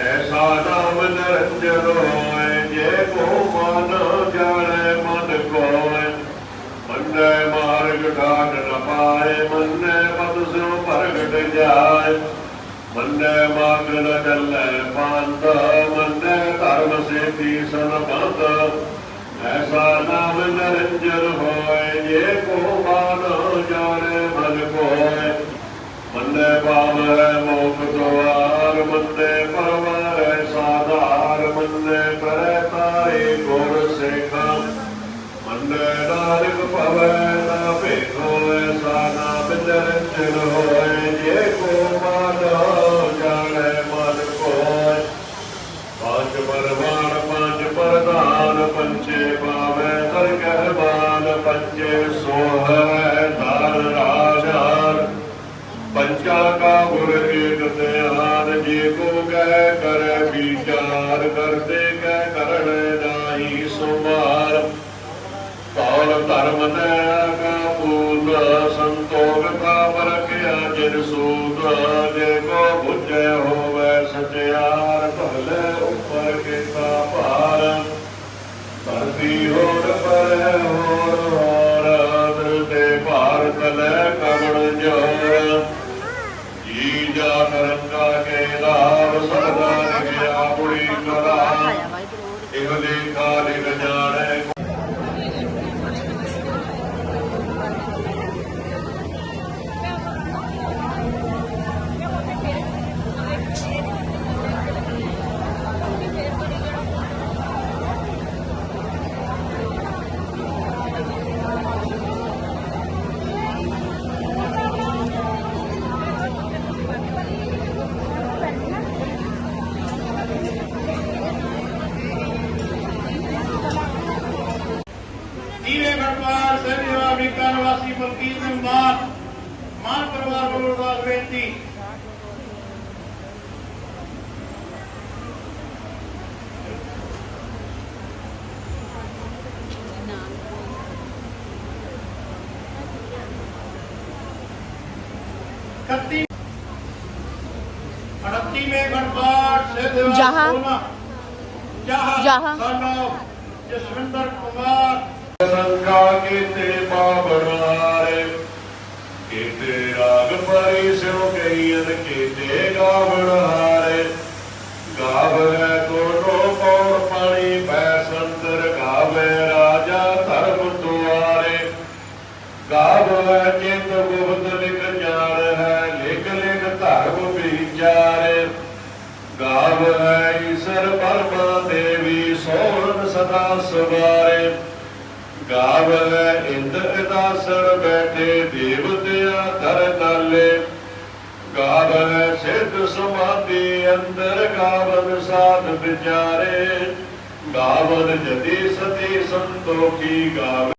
ایسا پائے من من سے ایسا نام نرنجن ہوئے جانے من کوئے دوار من ਮੰਨੇ ਕਰੈ ਤਾਰੇ ਗੁਰ ਸੇਖਾ ਮੰਨੇ ਨਾਨਕ ਪਵੈ پنچا کا برجت سیان جی کو کہہ کر بیچار کرتے کہہ کرن دائی سمار تول دھرم نیا کا پود سنتوگ کا برکیا جن سود جے کو بجے ہوئے سچیار پہلے ਸਦਾ ਲਿਖਿਆ ਪੁੜੀ ਕਰਾ ਇਹ ਲੇਖਾ ਲਿਖ ਜਾਣੈ جیوے برپار سبھی امریکہ نواسی ملکیت امداد مان پروار کو ارداس بینتی جہاں جہاں جسوندر کمار کا کیتے بابرار کیتے راگ پریسوں گئین کیتے گابرار گابر کوٹو پور پانی پیسندر گابے راجا ترب توارے گاب ہے چند گفت لکھ جان ہے لکھ لکھ دھرم بیچارے گاب ہے ایسر برما دیوی سوہن سدا سوارے ਗਾਵੈ ਈਸ਼ਰ ਪਰਮਾ ਬੈਠੇ ਦੇਵਤਿਆ ਧਰ ਨਾਲੇ। ਗਾਵੈ ਸਿੱਧ ਸਮਾਧੀ ਅੰਦਰ ਗਾਵਨ ਸਾਧ ਵਿਚਾਰੇ। ਗਾਵਨ ਜਤੀ ਸਤੀ ਸੰਤੋਖੀ ਗਾਵੈ।